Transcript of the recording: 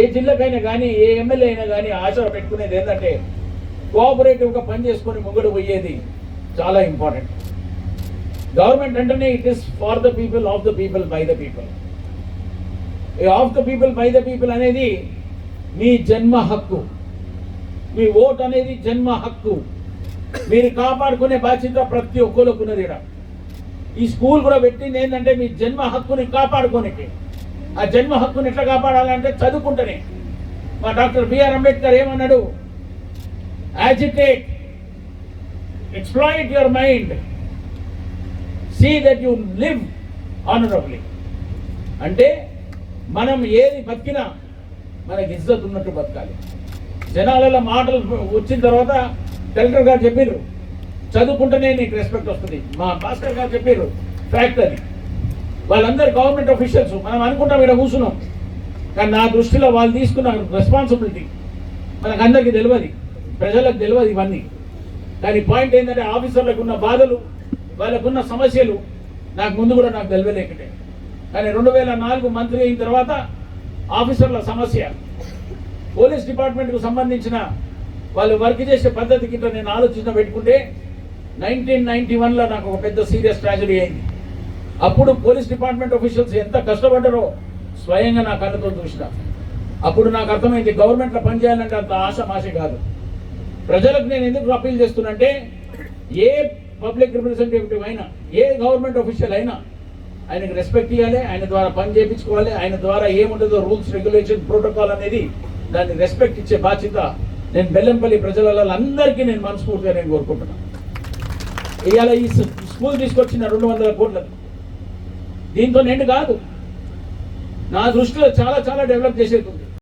ఏ జిల్లాకైనా కానీ ఏ ఎమ్మెల్యే అయినా కానీ ఆశ పెట్టుకునేది ఏంటంటే కోఆపరేటివ్గా పనిచేసుకొని ముంగడు పోయేది చాలా ఇంపార్టెంట్ గవర్నమెంట్ అంటేనే it is for the people of the people by the people of the people by the people అనేది మీ జన్మ హక్కు. మీ ఓట్ అనేది జన్మ హక్కు. మీరు కాపాడుకునే బాధ్యత ప్రతి ఒక్కరికి ఉన్నది ఈడ. ఈ స్కూల్ కూడా పెట్టింది ఏంటంటే మీ జన్మ హక్కుని కాపాడుకోనికి. ఆ జన్మ హక్కుని ఎట్లా కాపాడాలంటే చదువుకుంటేనే. మా డాక్టర్ బిఆర్ అంబేద్కర్ ఏమన్నాడు? Agitate exploit your mind see that you live honourably అంటే మనం ఏది బతికినా మనకి ఇజ్జత్ ఉన్నట్టు బతకాలి. జనాలలో మాటలు వచ్చిన తర్వాత కలెక్టర్ గారు చెప్పారు చదువుకుంటేనే నీకు రెస్పెక్ట్ వస్తుంది. మా భాస్కర్ గారు చెప్పారు ఫ్యాక్టరీ వాళ్ళందరూ గవర్నమెంట్ అఫీషియల్స్ మనం అనుకుంటాం ఇక్కడ కూర్చున్నాం. కానీ నా దృష్టిలో వాళ్ళు తీసుకున్న రెస్పాన్సిబిలిటీ మనకు అందరికీ తెలియదు. ప్రజలకు తెలియదు ఇవన్నీ. కానీ పాయింట్ ఏంటంటే ఆఫీసర్లకు ఉన్న బాధలు వాళ్ళకున్న సమస్యలు నాకు ముందు కూడా నాకు తెలియలేకటే. కానీ రెండు వేల నాలుగు మంత్రి అయిన తర్వాత ఆఫీసర్ల సమస్య. పోలీస్ డిపార్ట్మెంట్కు సంబంధించిన వాళ్ళు వర్క్ చేసే పద్ధతి కింద నేను ఆలోచన పెట్టుకుంటే నైన్టీన్ నైన్టీ వన్లో నాకు ఒక పెద్ద సీరియస్ ట్రాజడీ అయింది. అప్పుడు పోలీస్ డిపార్ట్మెంట్ ఆఫీషియల్స్ ఎంత కష్టపడ్డారో స్వయంగా నా కళ్ళతో చూసిన. అప్పుడు నాకు అర్థమైంది గవర్నమెంట్లో పనిచేయాలంటే అంత ఆశ మాశ కాదు. ప్రజలకు నేను ఎందుకు అప్పీల్ చేస్తున్నంటే ఏ పబ్లిక్ రిప్రజెంటేటివ్ అయినా ఏ గవర్నమెంట్ ఆఫీషియల్ అయినా ఆయనకు రెస్పెక్ట్ ఇవ్వాలి ఆయన ద్వారా పని చేయించుకోవాలి ఆయన ద్వారా ఏముంటుందో రూల్స్ రెగ్యులేషన్ ప్రోటోకాల్ అనేది దాన్ని రెస్పెక్ట్ ఇచ్చే బాధ్యత నేను బెల్లంపల్లి ప్రజల అందరికీ నేను మనస్ఫూర్తిగా నేను కోరుకుంటున్నాను. ఇవాళ ఈ స్కూల్ తీసుకొచ్చిన రెండు వందల కోట్లకు దీంతో నిండు కాదు. నా దృష్టిలో చాలా చాలా డెవలప్ చేసేది ఉంది.